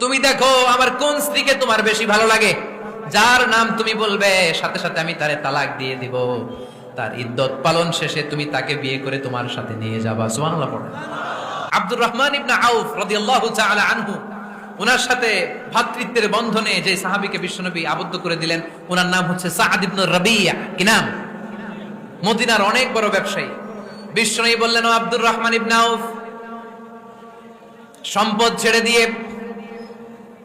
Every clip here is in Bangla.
তুমি দেখো আমার কোন স্ত্রীকে তোমার বেশি ভালো লাগে? যার নাম তুমি বলবে, সাথে সাথে আমি তারে তালাক দিয়ে দিব। তার ইদ্যত পালন শেষে তুমি তাকে বিয়ে করে তোমার সাথে নিয়ে যাবা। সুবহানাল্লাহ পড়ে। আব্দুর রহমান ইবনে আউফ রাদিয়াল্লাহু তাআলা আনহু ওনার সাথে ভ্রাতৃত্বের বন্ধনে যে সাহাবীকে বিশ্বনবী আবদ্ধ করে দিলেন ওনার নাম হচ্ছে সাআদ ইবনে রাবিয়া। কি নাম? মদিনার অনেক বড় ব্যবসায়ী। বিশ্বনবী বললেন আব্দুর রহমান ইবনে আউফ, সম্পদ ছেড়ে দিয়ে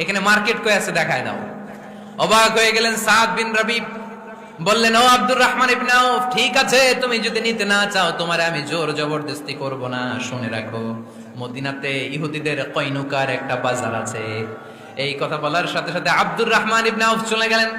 এখানে মার্কেট কয়ে আছে, দেখায় দাও। অবাক হয়ে গেলেন সাদ বিন রবি বললেন, ও আব্দুর রহমান ইবনে ঠিক আছে, তুমি যদি নিতে না চাও, তোমার আমি জোর জবরদস্তি করব না। শুনে রাখো, মদিনাতে ইহুদিদের কয়নুকার একটা বাজার আছে। এই কথা বলার সাথে সাথে আব্দুর রহমান ইবনে চলে গেলেন।